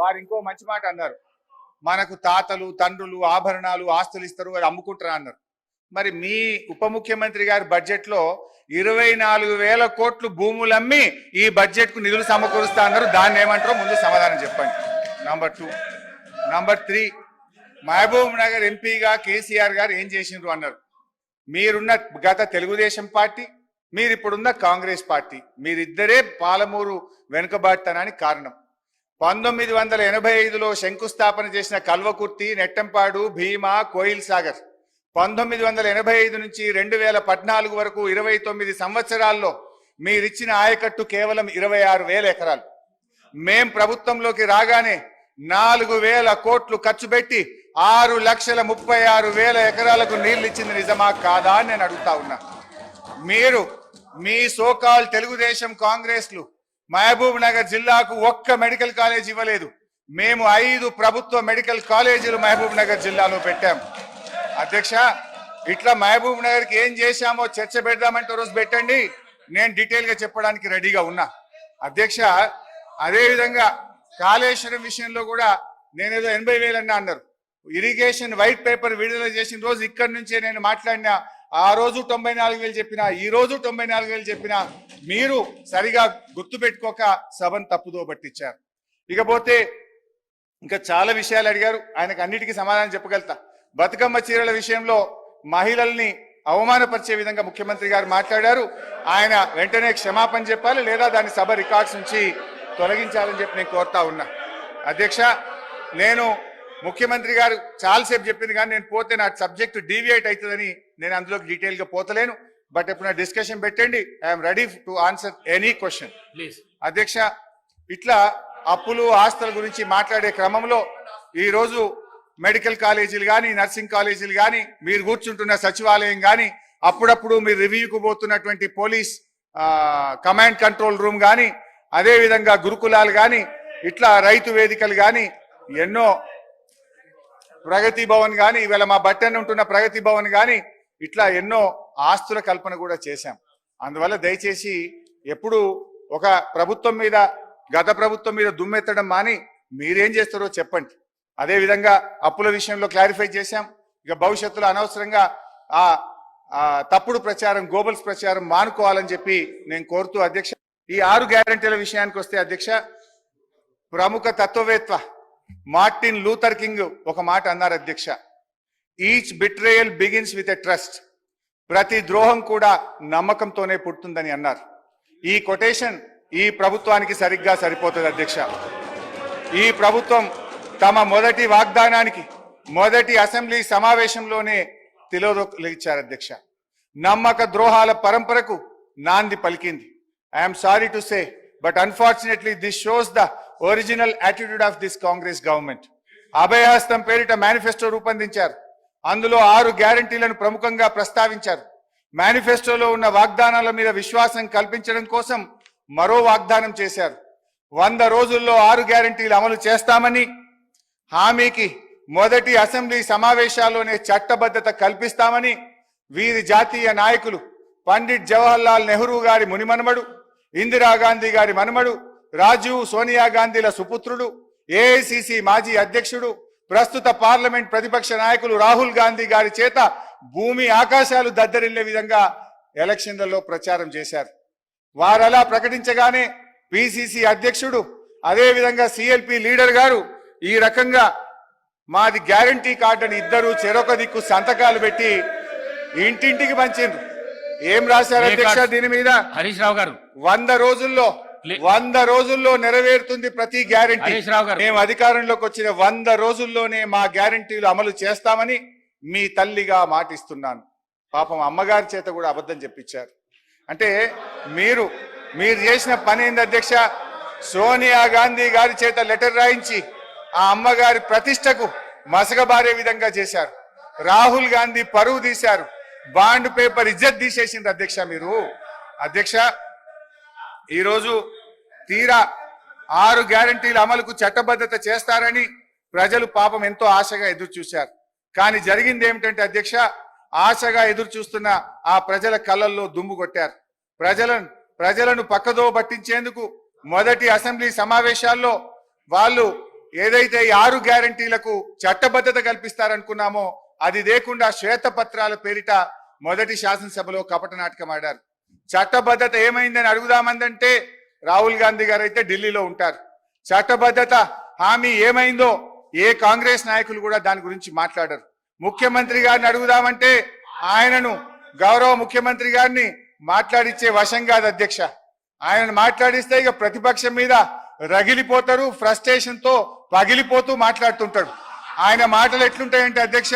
వారు ఇంకో మంచి మాట అన్నారు. మనకు తాతలు తండ్రులు ఆభరణాలు ఆస్తులు ఇస్తారు వారు అమ్ముకుంటారా అన్నారు. మరి మీ ఉప ముఖ్యమంత్రి గారి బడ్జెట్లో ఇరవై నాలుగు వేల కోట్లు భూములు అమ్మి ఈ బడ్జెట్కు నిధులు సమకూరుస్తా అన్నారు. దాన్ని ఏమంటారో ముందు సమాధానం చెప్పండి. Number two number three Mahbubnagar ఎంపీగా కేసీఆర్ గారు ఏం చేసిండ్రు అన్నారు. మీరున్న గత తెలుగుదేశం పార్టీ మీరిప్పుడున్న కాంగ్రెస్ పార్టీ. మీరిద్దరే పాలమూరు వెనుకబాటుతనానికి కారణం. పంతొమ్మిది వందల ఎనభై ఐదులో శంకుస్థాపన చేసిన కల్వకుర్తి నెట్టంపాడు భీమా కోయిల్ సాగర్. పంతొమ్మిది వందల ఎనభై ఐదు నుంచి రెండు వేల పద్నాలుగు వరకు ఇరవై తొమ్మిది సంవత్సరాల్లో మీరిచ్చిన ఆయకట్టు కేవలం ఇరవై ఆరు వేల ఎకరాలు. మేం ప్రభుత్వంలోకి రాగానే నాలుగు వేల కోట్లు ఖర్చు పెట్టి ఆరు లక్షల ముప్పై ఆరు వేల ఎకరాలకు నీళ్ళు ఇచ్చింది నిజమా కాదా అని నేను అడుగుతా ఉన్నా. మీరు మీ సోకాల్ తెలుగుదేశం కాంగ్రెస్లు మహబూబ్ నగర్ జిల్లాకు ఒక్క మెడికల్ కాలేజ్ ఇవ్వలేదు. మేము ఐదు ప్రభుత్వ మెడికల్ కాలేజీలు మహబూబ్ నగర్ జిల్లాలో పెట్టాం. అధ్యక్ష ఇట్లా మహబూబ్ నగర్కి ఏం చేశామో చర్చ పెడదామంటే రోజు పెట్టండి. నేను డీటెయిల్గా చెప్పడానికి రెడీగా ఉన్నా. అధ్యక్ష అదేవిధంగా కాళేశ్వరం విషయంలో కూడా నేనేదో ఎనభై వేలన్నా అన్నారు. ఇరిగేషన్ వైట్ పేపర్ విడుదల చేసిన రోజు ఇక్కడి నుంచే నేను మాట్లాడినా. ఆ రోజు తొంభై నాలుగు వేలు చెప్పినా ఈ రోజు తొంభై నాలుగు వేలు చెప్పినా. మీరు సరిగా గుర్తుపెట్టుకోక సభను తప్పుదో పట్టించారు. ఇకపోతే ఇంకా చాలా విషయాలు అడిగారు. ఆయనకు అన్నిటికీ సమాధానం చెప్పగలుగుతా. బతుకమ్మ చీరల విషయంలో మహిళల్ని అవమానపరిచే విధంగా ముఖ్యమంత్రి గారు మాట్లాడారు. ఆయన వెంటనే క్షమాపణ చెప్పాలి లేదా దాని సభ రికార్డ్స్ నుంచి తొలగించాలని చెప్పి నేను కోరుతా ఉన్నా. అధ్యక్ష నేను ముఖ్యమంత్రి గారు చాలాసేపు చెప్పింది కానీ నేను పోతే నా సబ్జెక్టు డీవియేట్ అవుతుందని నేను అందులోకి డీటెయిల్గా పోతలేను. బట్ ఎప్పుడైనా డిస్కషన్ పెట్టండి. I'm ready to answer any question please అధ్యక్ష ఇట్లా అప్పులు ఆస్తుల గురించి మాట్లాడే క్రమంలో ఈ రోజు మెడికల్ కాలేజీలు కానీ నర్సింగ్ కాలేజీలు కానీ మీరు కూర్చుంటున్న సచివాలయం కానీ అప్పుడప్పుడు మీరు రివ్యూకు పోతున్నటువంటి పోలీస్ కమాండ్ కంట్రోల్ రూమ్ కానీ అదే విధంగా గురుకులాలు కానీ ఇట్లా రైతు వేదికలు కానీ ఎన్నో ప్రగతి భవన్ కానీ ఇవాళ మా బట్టెన్ ఉంటున్న ప్రగతి భవన్ కానీ ఇట్లా ఎన్నో ఆస్తుల కల్పన కూడా చేశాం. అందువల్ల దయచేసి ఎప్పుడు ఒక ప్రభుత్వం మీద గత ప్రభుత్వం మీద దుమ్మెత్తడం మాని మీరేం చేస్తారో చెప్పండి. అదేవిధంగా అప్పుల విషయంలో క్లారిఫై చేశాం. ఇక భవిష్యత్తులో అనవసరంగా ఆ ఆ తప్పుడు ప్రచారం గోబల్స్ ప్రచారం మానుకోవాలని చెప్పి నేను కోరుతూ అధ్యక్ష ఈ ఆరు గ్యారంటీల విషయానికి వస్తే అధ్యక్ష ప్రముఖ తత్వవేత్త మార్టిన్ లూథర్ కింగ్ ఒక మాట అన్నారు అధ్యక్ష. Each betrayal begins with a trust. ప్రతి ద్రోహం కూడా నమ్మకంతోనే పుడుతుందని అన్నారు. ఈ కొటేషన్ ఈ ప్రభుత్వానికి సరిగ్గా సరిపోతుంది అధ్యక్ష. ఈ ప్రభుత్వం తమ మొదటి వాగ్దానానికి మొదటి అసెంబ్లీ సమావేశంలోనే తిలోదొక్కిచ్చారు అధ్యక్ష. నమ్మక ద్రోహాల పరంపరకు నాంది పలికింది. I'm sorry to say but unfortunately this shows the original attitude of this Congress government అభయహస్తం పేరిట మేనిఫెస్టో రూపొందించారు. అందులో ఆరు గ్యారంటీలను ప్రముఖంగా ప్రస్తావించారు. మేనిఫెస్టోలో ఉన్న వాగ్దానాల మీద విశ్వాసం కల్పించడం కోసం మరో వాగ్దానం చేశారు. వంద రోజుల్లో ఆరు గ్యారంటీలు అమలు చేస్తామని హామీకి మొదటి అసెంబ్లీ సమావేశాల్లోనే చట్టబద్ధత కల్పిస్తామని వీరి జాతీయ నాయకులు పండిట్ జవహర్లాల్ నెహ్రూ గారి మునిమనుమడు ఇందిరాగాంధీ గారి మనుమడు రాజీవ్ సోనియా గాంధీల సుపుత్రుడు ఏఐసిసి మాజీ అధ్యక్షుడు ప్రస్తుత పార్లమెంట్ ప్రతిపక్ష నాయకులు రాహుల్ గాంధీ గారి చేత భూమి ఆకాశాలు దద్దరిల్లే విధంగా ఎలక్షన్లలో ప్రచారం చేశారు. వారలా ప్రకటించగానే పిసిసి అధ్యక్షుడు అదే విధంగా సిఎల్పి లీడర్ గారు ఈ రకంగా మాది గ్యారంటీ కార్డు అని ఇద్దరు చెరొక దిక్కు సంతకాలు పెట్టి ఇంటింటికి పంచిండ్రు. ఏం రాశారు అధ్యక్ష దీని మీద? హరీష్ రావు గారు. వంద రోజుల్లో వంద రోజుల్లో నెరవేరుతుంది ప్రతి గ్యారంటీ. మేము అధికారంలోకి వచ్చిన వంద రోజుల్లోనే మా గ్యారంటీలు అమలు చేస్తామని మీ తల్లిగా మాటిస్తున్నాను. పాపం అమ్మగారి చేత కూడా అబద్ధం చెప్పించారు. అంటే మీరు మీరు చేసిన పని ఏంది అధ్యక్ష? సోనియా గాంధీ గారి చేత లెటర్ రాయించి ఆ అమ్మగారి ప్రతిష్టకు మసగబారే విధంగా చేశారు. రాహుల్ గాంధీ పరువు తీశారు. బాండ్ పేపర్ ఇజ్జత్ తీసేసింది అధ్యక్ష మీరు. అధ్యక్ష ఈరోజు తీరా ఆరు గ్యారంటీల అమలుకు చట్టబద్ధత చేస్తారని ప్రజలు పాపం ఎంతో ఆశగా ఎదురు చూశారు. కానీ జరిగింది ఏమిటంటే అధ్యక్ష ఆశగా ఎదురు చూస్తున్న ఆ ప్రజల కళ్ళల్లో దుమ్ము కొట్టారు. ప్రజలను ప్రజలను పక్కదో పట్టించేందుకు మొదటి అసెంబ్లీ సమావేశాల్లో వాళ్ళు ఏదైతే ఈ ఆరు గ్యారంటీలకు చట్టబద్ధత కల్పిస్తారనుకున్నామో అది లేకుండా శ్వేతపత్రాల పేరిట మొదటి శాసనసభలో కపట నాటకం ఆడారు. చట్టబద్ధత ఏమైందని అడుగుదామందంటే రాహుల్ గాంధీ గారు అయితే ఢిల్లీలో ఉంటారు. చట్టబద్ధత హామీ ఏమైందో ఏ కాంగ్రెస్ నాయకులు కూడా దాని గురించి మాట్లాడరు. ముఖ్యమంత్రి గారిని అడుగుదామంటే ఆయనను గౌరవ ముఖ్యమంత్రి గారిని మాట్లాడిచ్చే వశం కాదు అధ్యక్ష. ఆయనను మాట్లాడిస్తే ఇక ప్రతిపక్షం మీద రగిలిపోతారు ఫ్రస్ట్రేషన్తో పగిలిపోతూ మాట్లాడుతుంటాడు ఆయన మాటలు ఎట్లుంటాయంటే అధ్యక్ష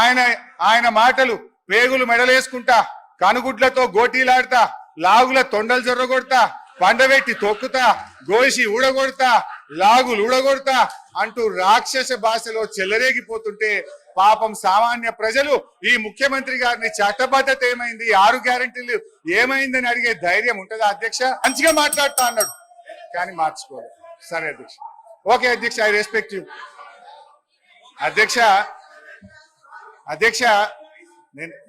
ఆయన ఆయన మాటలు పేగులు మెడలేసుకుంటా కనుగుడ్లతో గోటీలాడతా లాగుల తొండలు జొర్రగొడతా పండబెట్టి తొక్కుతా గోసి ఊడగొడతా లాగులు ఊడగొడతా అంటూ రాక్షస భాషలో చెల్లరేగిపోతుంటే పాపం సామాన్య ప్రజలు ఈ ముఖ్యమంత్రి గారిని చట్టబద్ధత ఏమైంది ఆరు గ్యారంటీలు ఏమైందని అడిగే ధైర్యం ఉంటుందా అధ్యక్ష? మంచిగా మాట్లాడుతా అన్నాడు. కానీ మార్చుకోలేదు. సరే అధ్యక్ష. ఓకే అధ్యక్ష ఐ రెస్పెక్ట్ యూ. అధ్యక్ష అధ్యక్ష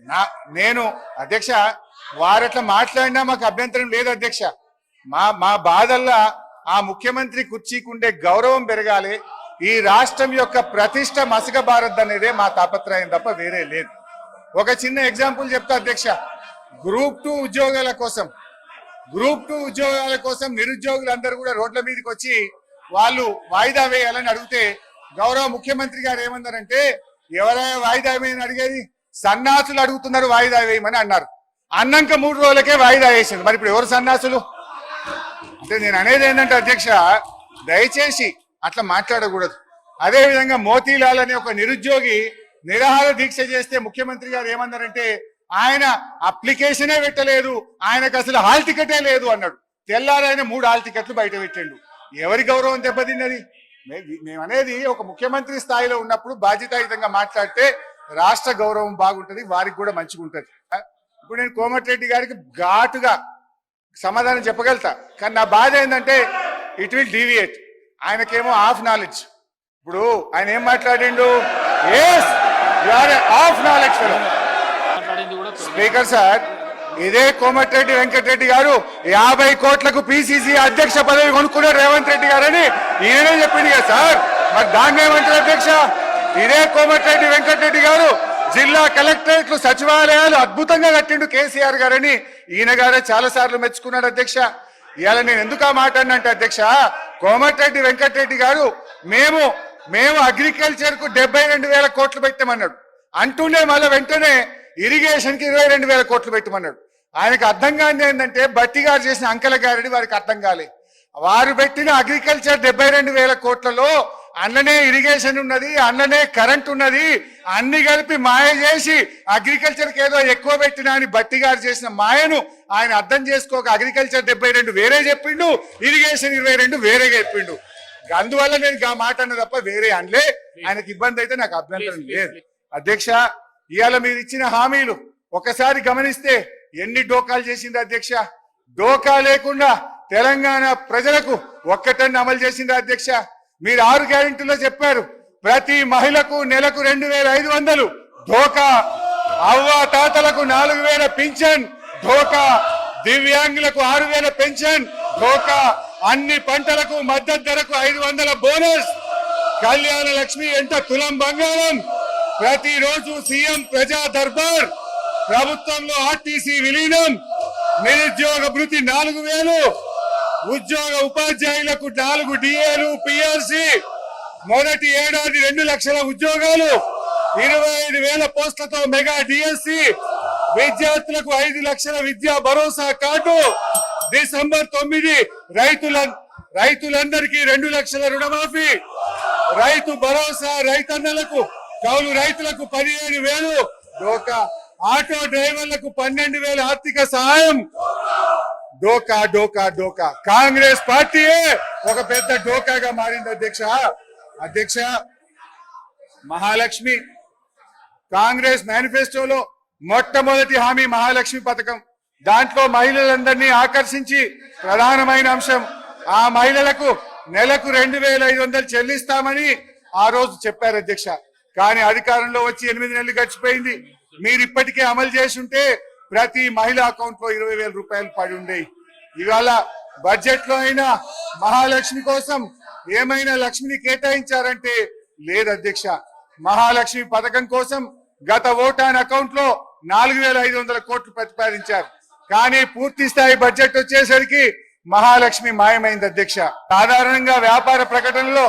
నా- నేను అధ్యక్ష వారట్లా మాట్లాడినా మాకు అభ్యంతరం లేదు అధ్యక్ష. మా మా బాధల్లా ఆ ముఖ్యమంత్రి కుర్చీకుండే గౌరవం పెరగాలి ఈ రాష్ట్రం యొక్క ప్రతిష్ట మసకబారద్దు అనేదే మా తాపత్రయం తప్ప వేరే లేదు. ఒక చిన్న ఎగ్జాంపుల్ చెప్తా అధ్యక్ష. గ్రూప్ టూ ఉద్యోగాల కోసం గ్రూప్ టూ ఉద్యోగాల కోసం నిరుద్యోగులందరూ కూడా రోడ్ల మీదకి వచ్చి వాళ్ళు వాయిదా వేయాలని అడిగితే గౌరవ ముఖ్యమంత్రి గారు ఏమన్నారంటే ఎవరైనా వాయిదా వేయని అడిగేది? సన్నాసులు అడుగుతున్నారు వాయిదా వేయమని అన్నారు. అన్నాక మూడు రోజులకే వాయిదా వేసింది. మరి ఇప్పుడు ఎవరు సన్నాసులు? అంటే నేను అనేది ఏంటంటే అధ్యక్ష దయచేసి అట్లా మాట్లాడకూడదు. అదే విధంగా మోతీలాల్ అనే ఒక నిరుద్యోగి నిరాహార దీక్ష చేస్తే ముఖ్యమంత్రి గారు ఏమన్నారంటే ఆయన అప్లికేషనే పెట్టలేదు ఆయనకు అసలు హాల్ టికెటే లేదు అన్నాడు. తెల్లారైన మూడు హాల్ టికెట్లు బయట పెట్టిండు. ఎవరి గౌరవం దెబ్బతిన్నది? మేమనేది ఒక ముఖ్యమంత్రి స్థాయిలో ఉన్నప్పుడు బాధ్యతాయుతంగా మాట్లాడితే రాష్ట్ర గౌరవం బాగుంటది వారికి కూడా మంచిగా ఉంటుంది. ఇప్పుడు నేను కోమటిరెడ్డి గారికి ఘాటుగా సమాధానం చెప్పగలుగుతా. కానీ నా బాధ ఏంటంటే ఇట్ విల్ డీవియేట్ ఆయనకేమో హాఫ్ నాలెడ్జ్ ఇప్పుడు ఆయన ఏం మాట్లాడిండు? Yes half knowledge speaker sir ఇదే కోమటిరెడ్డి వెంకటరెడ్డి గారు యాభై కోట్లకు పిసిసి అధ్యక్ష పదవి కొనుక్కున్నారు రేవంత్ రెడ్డి గారని ఈయనే చెప్పింది కదా సార్. మరి దాన్ని ఏమంటారు అధ్యక్ష? ఇదే కోమటిరెడ్డి వెంకట జిల్లా కలెక్టరేట్లు సచివాలయాలు అద్భుతంగా కట్టిండు కేసీఆర్ గారని ఈయన గారే చాలా సార్లు మెచ్చుకున్నాడు అధ్యక్ష. ఇవాళ నేను ఎందుకు ఆ మాట అధ్యక్ష కోమటిరెడ్డి వెంకటరెడ్డి గారు మేము మేము అగ్రికల్చర్కు డెబ్బై రెండు వేల కోట్లు పెట్టామన్నాడు. అంటూనే మళ్ళీ వెంటనే ఇరిగేషన్కి ఇరవై రెండు వేల కోట్లు పెట్టమన్నాడు. ఆయనకు అర్థం కాని ఏంటంటే బట్టి గారు చేసిన అంకల గారిని వారికి అర్థం కాలే. వారు పెట్టిన అగ్రికల్చర్ డెబ్బై రెండు వేల కోట్లలో అన్ననే ఇరిగేషన్ ఉన్నది అన్ననే కరెంట్ ఉన్నది అన్ని కలిపి మాయ చేసి అగ్రికల్చర్కి ఏదో ఎక్కువ పెట్టినా అని బట్టి గారు చేసిన మాయను ఆయన అర్థం చేసుకోక అగ్రికల్చర్ డెబ్బై రెండు వేరే చెప్పిండు ఇరిగేషన్ ఇరవై రెండు వేరేగా చెప్పిండు. అందువల్ల నేను ఆ మాట అన్న తప్ప వేరే అనలే. ఆయనకి ఇబ్బంది అయితే నాకు అభ్యంతరం లేదు. అధ్యక్ష ఇవాళ మీరు ఇచ్చిన హామీలు ఒకసారి గమనిస్తే ఎన్ని డోకాలు చేసింది అధ్యక్ష? డోకా లేకుండా తెలంగాణ ప్రజలకు ఒక్కటన్ని అమలు చేసింది అధ్యక్ష. మీరు ఆరు గ్యారెంటీలో చెప్పారు. ప్రతి మహిళకు నెలకు రెండు వేల ఐదు వందలు. ధోకా అవ్వ తాతలకు నాలుగు వేల పింఛన్. ధోకా దివ్యాంగులకు ఆరు వేల పెన్షన్. ధోకా అన్ని పంటలకు మద్దతు ధరకు ఐదు వందల బోనస్. కళ్యాణ లక్ష్మి ఎంత తులం బంగారం. ప్రతిరోజు సీఎం ప్రజా దర్బార్. ప్రభుత్వంలో ఆర్టీసీ విలీనం. నిరుద్యోగ భృతి నాలుగు వేలు. ఉద్యోగ ఉపాధ్యాయులకు నాలుగు డిఏలు పిఆర్సి మొదటి ఏడాది రెండు లక్షల ఉద్యోగాలు ఇరవై ఐదు వేల పోస్టులతో మెగా డిఎస్సి విద్యార్థులకు ఐదు లక్షల విద్యా భరోసా కార్డు. డిసెంబర్ తొమ్మిది రైతుల రైతులందరికీ రెండు లక్షల రుణమాఫీ. రైతు భరోసా రైతన్నలకు కౌలు రైతులకు పదిహేను వేలు. ఆటో డ్రైవర్లకు పన్నెండు వేల ఆర్థిక సహాయం. డోకా డోకా డోకా. కాంగ్రెస్ పార్టీయే ఒక పెద్ద డోకాగా మారింది అధ్యక్ష. అధ్యక్ష మహాలక్ష్మి. కాంగ్రెస్ మేనిఫెస్టోలో మొట్టమొదటి హామీ మహాలక్ష్మి పథకం. దాంట్లో మహిళలందరినీ ఆకర్షించి ప్రధానమైన అంశం. ఆ మహిళలకు నెలకు రెండు వేల ఐదు వందలు చెల్లిస్తామని ఆ రోజు చెప్పారు అధ్యక్ష. కానీ అధికారంలో వచ్చి ఎనిమిది నెలలు గడిచిపోయింది. మీరు ఇప్పటికే అమలు చేసి ఉంటే ప్రతి మహిళ అకౌంట్లో ఇరవై వేల రూపాయలు పడి ఉండేవి ఇవాళ బడ్జెట్లో అయినా మహాలక్ష్మి కోసం ఏమైనా లక్ష్మిని కేటాయించారంటే లేదు అధ్యక్ష. మహాలక్ష్మి పథకం కోసం గత ఓటాన్ అకౌంట్లో నాలుగు వేల ఐదు వందల కోట్లు ప్రతిపాదించారు. కానీ పూర్తి స్థాయి బడ్జెట్ వచ్చేసరికి మహాలక్ష్మి మాయమైంది అధ్యక్ష. సాధారణంగా వ్యాపార ప్రకటనలో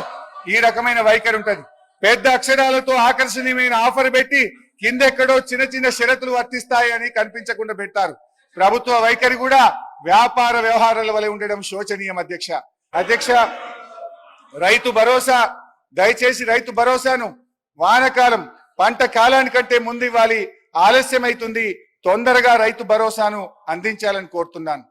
ఈ రకమైన వైఖరి ఉంటది. పెద్ద అక్షరాలతో ఆకర్షణీయమైన ఆఫర్ పెట్టి కిందెక్కడో చిన్న చిన్న షరతులు వర్తిస్తాయి అని కనిపించకుండా పెట్టారు. ప్రభుత్వ వైఖరి కూడా వ్యాపార వ్యవహారాల వలె ఉండడం శోచనీయం అధ్యక్ష. అధ్యక్ష రైతు భరోసా దయచేసి రైతు భరోసాను వానకాలం పంట కాలానికంటే ముందు ఇవ్వాలి. ఆలస్యమైతుంది. తొందరగా రైతు భరోసాను అందించాలని కోరుతున్నాను.